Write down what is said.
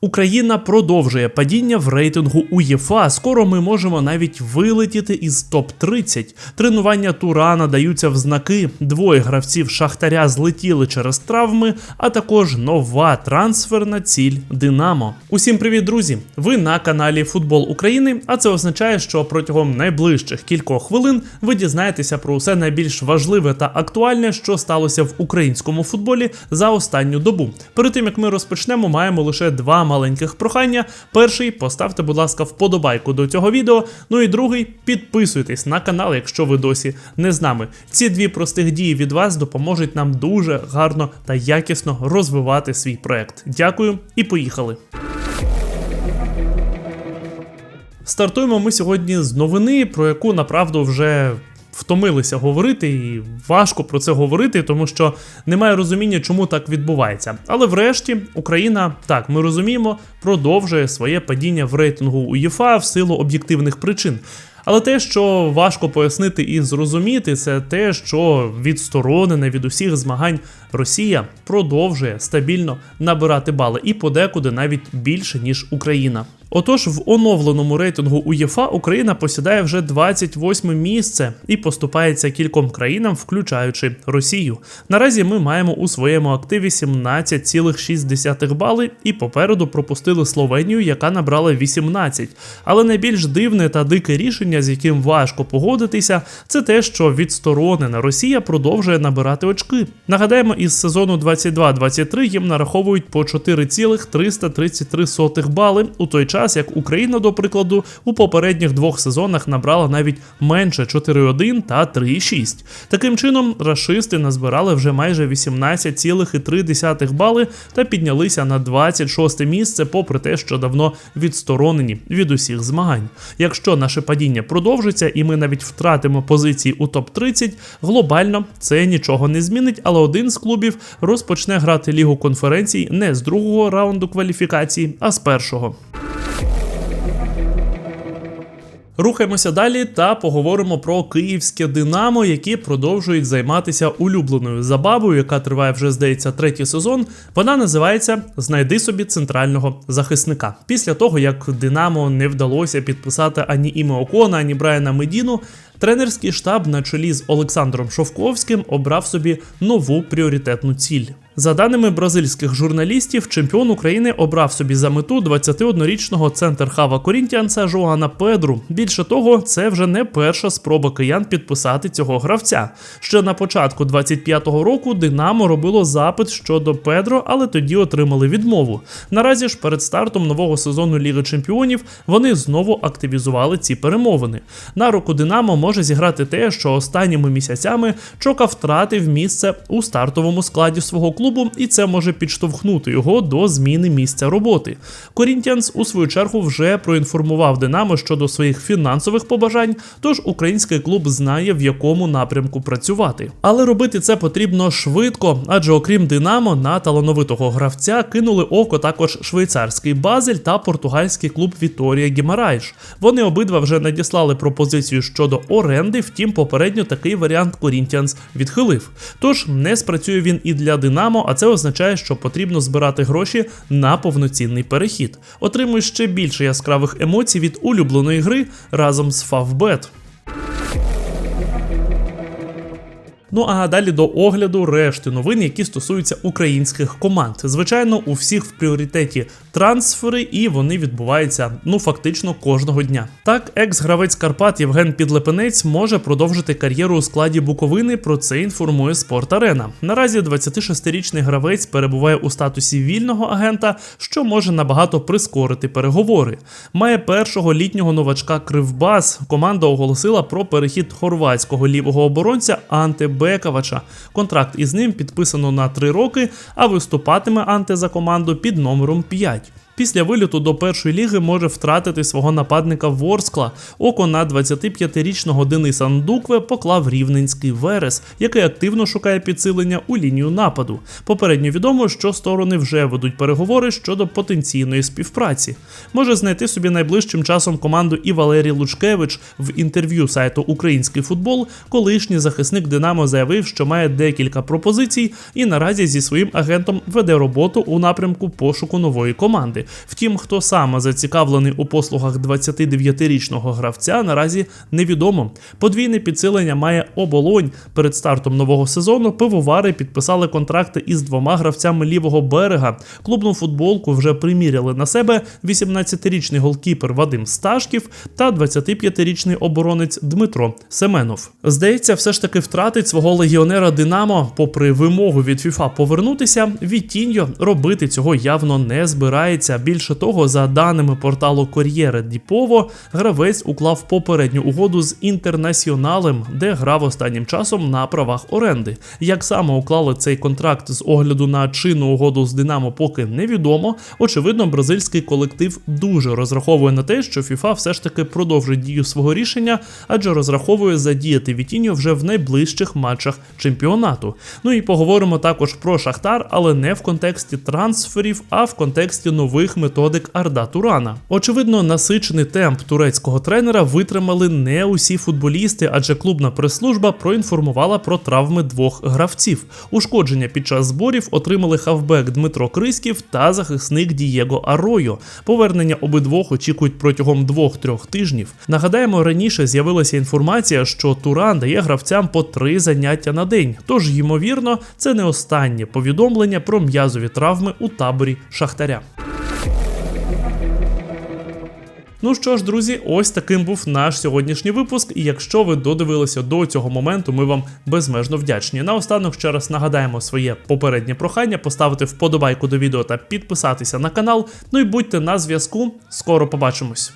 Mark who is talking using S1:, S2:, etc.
S1: Україна продовжує падіння в рейтингу УЄФА. Скоро ми можемо навіть вилетіти із топ 30 Тренування Турана даються в знаки. Двоє гравців Шахтаря злетіли через травми, а також нова трансферна ціль Динамо. Усім привіт, друзі! Ви на каналі Футбол України. А це означає, що протягом найближчих кількох хвилин ви дізнаєтеся про усе найбільш важливе та актуальне, що сталося в українському футболі за останню добу. Перед тим як ми розпочнемо, маємо лише два маленьких прохання. Перший поставте, будь ласка, вподобайку до цього відео. Ну і другий підписуйтесь на канал, якщо ви досі не з нами. Ці дві простих дії від вас допоможуть нам дуже гарно та якісно розвивати свій проект. Дякую і поїхали. Стартуємо ми сьогодні з новини, про яку направду вже втомилися говорити, і важко про це говорити, тому що немає розуміння, чому так відбувається. Але врешті Україна, так ми розуміємо, продовжує своє падіння в рейтингу УЄФА в силу об'єктивних причин. Але те, що важко пояснити і зрозуміти, це те, що відсторонена від усіх змагань Росія продовжує стабільно набирати бали і подекуди навіть більше ніж Україна. Отож, в оновленому рейтингу УЄФА Україна посідає вже 28 місце і поступається кільком країнам, включаючи Росію. Наразі ми маємо у своєму активі 17,6 бали, і попереду пропустили Словенію, яка набрала 18. Але найбільш дивне та дике рішення, з яким важко погодитися, це те, що відсторонена Росія продовжує набирати очки. Нагадаємо, із сезону 22-23 їм нараховують по 4,333 бали у той час, як Україна, до прикладу, у попередніх двох сезонах набрала навіть менше 4,1 та 3,6. Таким чином, рашисти назбирали вже майже 18,3 бали та піднялися на 26 місце, попри те, що давно відсторонені від усіх змагань. Якщо наше падіння продовжиться і ми навіть втратимо позиції у топ 30 глобально це нічого не змінить, але один з клубів розпочне грати лігу конференцій не з другого раунду кваліфікації, а з першого. Рухаємося далі та поговоримо про київське Динамо, які продовжують займатися улюбленою забавою, яка триває вже здається третій сезон. Вона називається Знайди собі центрального захисника. Після того як Динамо не вдалося підписати ані Іме Окона, ані Брайана Медіну. Тренерський штаб на чолі з Олександром Шовковським обрав собі нову пріоритетну ціль. За даними бразильських журналістів, чемпіон України обрав собі за мету 21-річного центр хава Корінтіанса Жоана Педру. Більше того, це вже не перша спроба киян підписати цього гравця. Ще на початку 25-го року Динамо робило запит щодо Педро, але тоді отримали відмову. Наразі ж перед стартом нового сезону Ліги Чемпіонів вони знову активізували ці перемовини. На руку Динамо може зіграти те, що останніми місяцями Чока втратив місце у стартовому складі свого клубу і це може підштовхнути його до зміни місця роботи. Корінтіанс у свою чергу вже проінформував Динамо щодо своїх фінансових побажань, тож український клуб знає в якому напрямку працювати. Але робити це потрібно швидко, адже окрім Динамо на талановитого гравця кинули око також швейцарський Базель та португальський клуб Віторія Гімарайш. Вони обидва вже надіслали пропозицію щодо оренди, втім попередньо такий варіант Corinthians відхилив. Тож не спрацює він і для Динамо а це означає, що потрібно збирати гроші на повноцінний перехід. Отримуєш ще більше яскравих емоцій від улюбленої гри разом з Favbet. Ну а далі до огляду решти новин, які стосуються українських команд. Звичайно, у всіх в пріоритеті трансфери, і вони відбуваються ну фактично кожного дня. Так, екс-гравець Карпат Євген Підлепенець може продовжити кар'єру у складі Буковини. Про це інформує Спорт Арена. Наразі 26-річний гравець перебуває у статусі вільного агента, що може набагато прискорити переговори. Має першого літнього новачка Кривбас. Команда оголосила про перехід хорватського лівого оборонця Анте Бековача. Контракт із ним підписано на 3 роки, а виступатиме Анте за команду під номером 5. Після виліту до першої ліги може втратити свого нападника Ворскла. Око на 25-річного Дениса Ндукве поклав рівненський Верес, який активно шукає підсилення у лінію нападу. Попередньо відомо, що сторони вже ведуть переговори щодо потенційної співпраці. Може знайти собі найближчим часом команду і Валерій Лучкевич в інтерв'ю сайту Український футбол. Колишній захисник Динамо заявив, що має декілька пропозицій і наразі зі своїм агентом веде роботу у напрямку пошуку нової команди. Втім, хто саме зацікавлений у послугах 29-річного гравця, наразі невідомо. Подвійне підсилення має оболонь. Перед стартом нового сезону пивовари підписали контракти із двома гравцями лівого берега. Клубну футболку вже приміряли на себе 18-річний голкіпер Вадим Сташків та 25-річний оборонець Дмитро Семенов. Здається, все ж таки втратить свого легіонера Динамо, попри вимогу від ФІФА повернутися. Вітіньо робити цього явно не збирається. Більше того, за даними порталу Кор'єре Діпово, гравець уклав попередню угоду з інтернаціоналем, де грав останнім часом на правах оренди. Як саме уклали цей контракт з огляду на чинну угоду з Динамо, поки невідомо. Очевидно, бразильський колектив дуже розраховує на те, що ФІФА все ж таки продовжить дію свого рішення, адже розраховує задіяти Вітіньо вже в найближчих матчах чемпіонату. Ну і поговоримо також про Шахтар, але не в контексті трансферів, а в контексті нових методик Арда Турана. Очевидно, насичений темп турецького тренера витримали не усі футболісти, адже клубна прес-служба проінформувала про травми двох гравців. Ушкодження під час зборів отримали хавбек Дмитро Криськів та захисник Дієго Аройо. Повернення обидвох очікують протягом двох-трьох тижнів. Нагадаємо, раніше з'явилася інформація, що Туран дає гравцям по три заняття на день. Тож, ймовірно, це не останнє повідомлення про м'язові травми у таборі Шахтаря. Ну що ж, друзі, ось таким був наш сьогоднішній випуск. І якщо ви додивилися до цього моменту, ми вам безмежно вдячні. Наостанок ще раз нагадаємо своє попереднє прохання, поставити вподобайку до відео та підписатися на канал. Ну і будьте на зв'язку. Скоро побачимось.